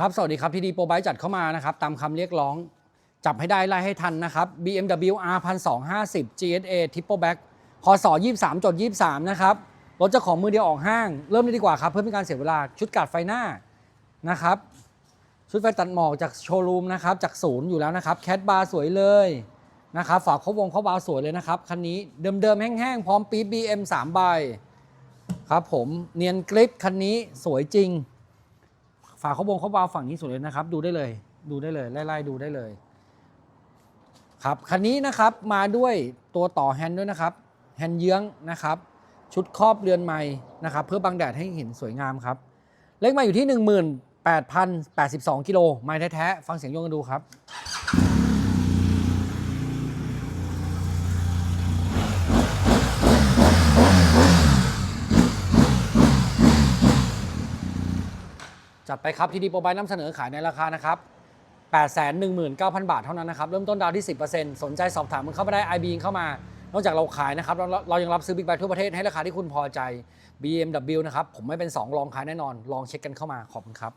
ครับ สวัสดีครับที่ดีโปรไบจัดเข้ามานะครับตามคำเรียกร้อง จับให้ได้ไล่ให้ทันนะครับ BMW R 1250 GSA Triple Back พศ23จด23 นะครับรถเจ้าของมือเดียวออกห้าง เริ่มเลยดีกว่าครับ เพื่อเป็นการเสียเวลาชุดกัดไฟหน้านะครับ ชุดไฟตัดหมอกจากโชว์รูมนะครับ จากศูนย์อยู่แล้วนะครับแคทบาร์สวยเลยนะครับฝาเขาวงเขาบาร์สวยเลยนะครับ คันนี้เดิมๆแห้งๆ พร้อมปี๊บ BM 3ใบครับผมเนียนกริปคันนี้สวยจริง ฝาเขาบงเขาบาฝั่งนี้สุดเลยนะครับ ดูได้เลย ดูได้เลยไล่ๆดูได้เลย ครับคันนี้นะครับมาด้วยตัวต่อแฮนด์ด้วยนะครับแฮนด์เยื้องนะครับ ชุดครอบเรือนไม้นะครับ เพื่อบังแดดให้เห็นสวยงามครับ เลขมาอยู่ที่ 18,082กิโลไม้แท้ๆฟังเสียงโยงกันดูครับ จัดไปครับที่ดีโปรไบายนำเสนอขายในราคานะครับ 819,000 บาทเท่านั้นนะครับ เริ่มต้นดาวน์ที่ 10%สนใจสอบถามมันเข้ามาได้ IB เข้ามา นอกจากเราขายนะครับ เราเรายังรับซื้อบิ๊กไบค์ทั่วประเทศให้ราคาที่คุณพอใจ BMW นะครับ ผมไม่เป็น 2 รองขายแน่นอน ลองเช็คกันเข้ามา ขอบคุณครับ